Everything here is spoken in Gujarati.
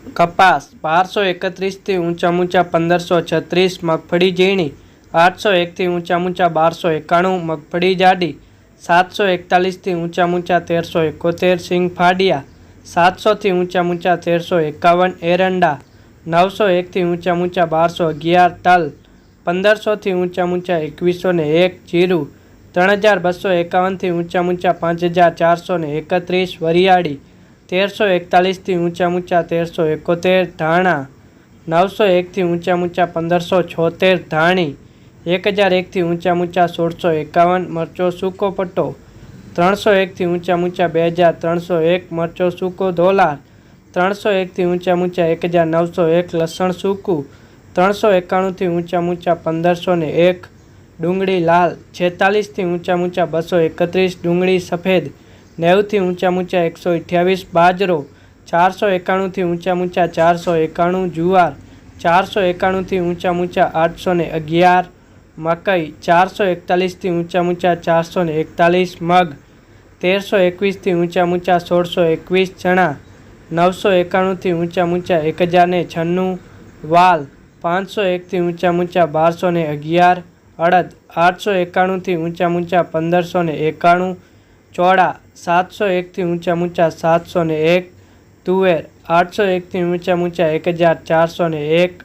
કપાસ બારસો એકત્રીસથી ઊંચા ઊંચા પંદરસો છત્રીસ, મગફળી ઝીણી આઠસો એકથી ઊંચા ઊંચા બારસો એકાણું, મગફળી જાડી સાતસો એકતાલીસથી ઊંચા ઊંચા તેરસો એકોતેર, સિંગ ફાડિયા સાતસોથી ઊંચા ઊંચા તેરસો એકાવન, એરંડા નવસો એકથી ઊંચા ઊંચા બારસો અગિયાર, તલ પંદરસોથી ઊંચા ઊંચા એકવીસો ને એક, જીરું ત્રણ હજાર બસો એકાવનથી ઊંચા ઊંચા પાંચ હજાર ચારસો એકત્રીસ, વરિયાળી તેરસો એકતાલીસથી ઊંચા ઊંચા તેરસો એકોતેર ધાણા, નવસો એકથી ઊંચા ઊંચા પંદરસો છોતેર ધાણી એક હજાર એકથી ઊંચા ઊંચા સોળસો એકાવન મરચો સૂકો પટ્ટો, ત્રણસો એકથી ઊંચા ઊંચા બે હજાર ત્રણસો એક મરચો સૂકો ધોલાર, ત્રણસો એકથી ઊંચા ઊંચા એક હજાર નવસો એક લસણ સૂકું, ત્રણસો એકાણુંથી ઊંચા ઊંચા પંદરસો ને એક ડુંગળી લાલ, છેતાલીસથી ઊંચા ઊંચા બસો એકત્રીસ ડુંગળી સફેદ નેવુંથી ઊંચા ઊંચા એકસો અઠ્યાવીસ, બાજરો ચારસો એકાણુંથી ઊંચા ઊંચા ચારસો એકાણું, જુવાર ચારસો એકાણુંથી ઊંચા ઊંચા આઠસો ને અગિયાર, મકઈ ચારસો એકતાલીસથી ઊંચા ઊંચા ચારસો ને એકતાલીસ, મગ તેરસો એકવીસથી ઊંચા ઊંચા સોળસો એકવીસ, ચણા નવસો એકાણુંથી ઊંચા ઊંચા એક હજાર ને છન્નું, વાલ પાંચસો એકથી ઊંચા ઊંચા બારસો ને અગિયાર, અડદ આઠસો એકાણુંથી ઊંચા ઊંચા પંદરસો ને એકાણું ચોળા સાતસો એકથી ઊંચા ઊંચા સાતસો ને એક, તુવેર આઠસો એકથી ઊંચા ઊંચા એક હજાર ચારસો ને એક